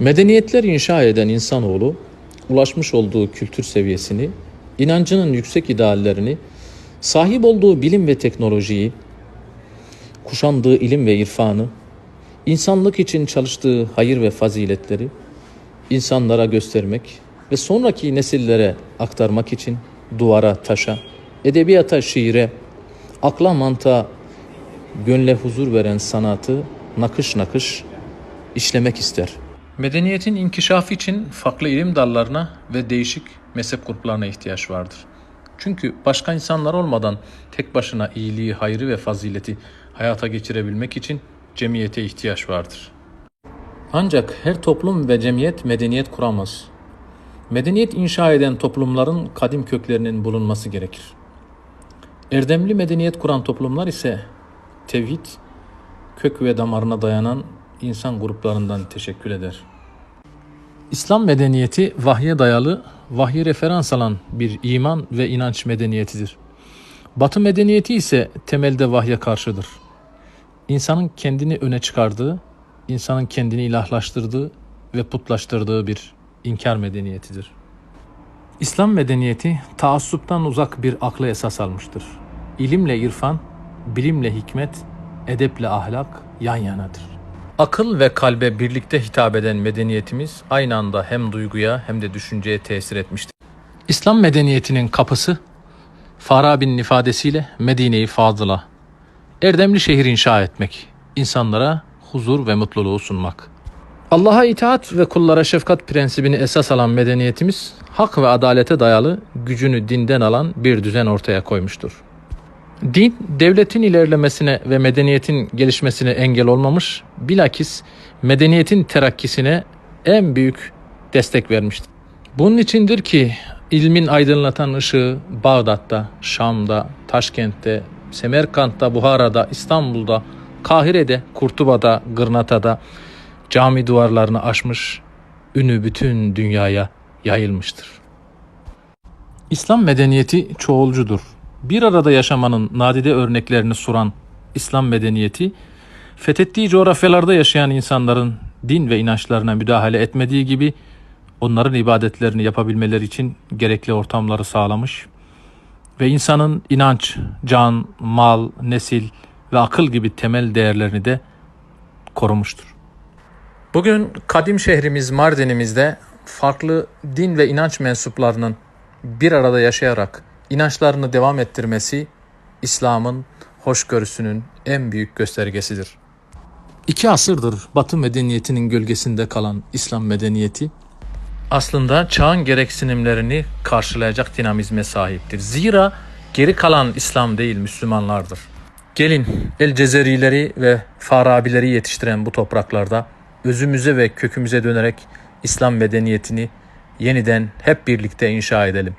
Medeniyetler inşa eden insanoğlu ulaşmış olduğu kültür seviyesini, inancının yüksek ideallerini, sahip olduğu bilim ve teknolojiyi, kuşandığı ilim ve irfanı, insanlık için çalıştığı hayır ve faziletleri insanlara göstermek ve sonraki nesillere aktarmak için duvara, taşa, edebiyata, şiire, akla, mantığa, gönle huzur veren sanatı nakış nakış işlemek ister. Medeniyetin inkişafı için farklı ilim dallarına ve değişik mezhep gruplarına ihtiyaç vardır. Çünkü başka insanlar olmadan tek başına iyiliği, hayrı ve fazileti hayata geçirebilmek için cemiyete ihtiyaç vardır. Ancak her toplum ve cemiyet medeniyet kuramaz. Medeniyet inşa eden toplumların kadim köklerinin bulunması gerekir. Erdemli medeniyet kuran toplumlar ise tevhid, kök ve damarına dayanan insan gruplarından teşekkül eder. İslam medeniyeti vahye dayalı, vahye referans alan bir iman ve inanç medeniyetidir. Batı medeniyeti ise temelde vahye karşıdır. İnsanın kendini öne çıkardığı, insanın kendini ilahlaştırdığı ve putlaştırdığı bir inkar medeniyetidir. İslam medeniyeti taassuptan uzak bir akla esas almıştır. İlimle irfan, bilimle hikmet, edeple ahlak yan yanadır. Akıl ve kalbe birlikte hitap eden medeniyetimiz aynı anda hem duyguya hem de düşünceye tesir etmiştir. İslam medeniyetinin kapısı Farabi'nin ifadesiyle Medine-i Fazıla. Erdemli şehir inşa etmek, insanlara huzur ve mutluluğu sunmak. Allah'a itaat ve kullara şefkat prensibini esas alan medeniyetimiz hak ve adalete dayalı gücünü dinden alan bir düzen ortaya koymuştur. Din, devletin ilerlemesine ve medeniyetin gelişmesine engel olmamış, bilakis medeniyetin terakkisine en büyük destek vermiştir. Bunun içindir ki ilmin aydınlatan ışığı Bağdat'ta, Şam'da, Taşkent'te, Semerkant'ta, Buhara'da, İstanbul'da, Kahire'de, Kurtuba'da, Gırnata'da cami duvarlarını aşmış, ünü bütün dünyaya yayılmıştır. İslam medeniyeti çoğulcudur. Bir arada yaşamanın nadide örneklerini sunan İslam medeniyeti, fethettiği coğrafyalarda yaşayan insanların din ve inançlarına müdahale etmediği gibi onların ibadetlerini yapabilmeleri için gerekli ortamları sağlamış ve insanın inanç, can, mal, nesil ve akıl gibi temel değerlerini de korumuştur. Bugün kadim şehrimiz Mardin'imizde farklı din ve inanç mensuplarının bir arada yaşayarak inançlarını devam ettirmesi İslam'ın hoşgörüsünün en büyük göstergesidir. İki asırdır Batı medeniyetinin gölgesinde kalan İslam medeniyeti aslında çağın gereksinimlerini karşılayacak dinamizme sahiptir. Zira geri kalan İslam değil Müslümanlardır. Gelin El Cezerileri ve Farabileri yetiştiren bu topraklarda özümüze ve kökümüze dönerek İslam medeniyetini yeniden hep birlikte inşa edelim.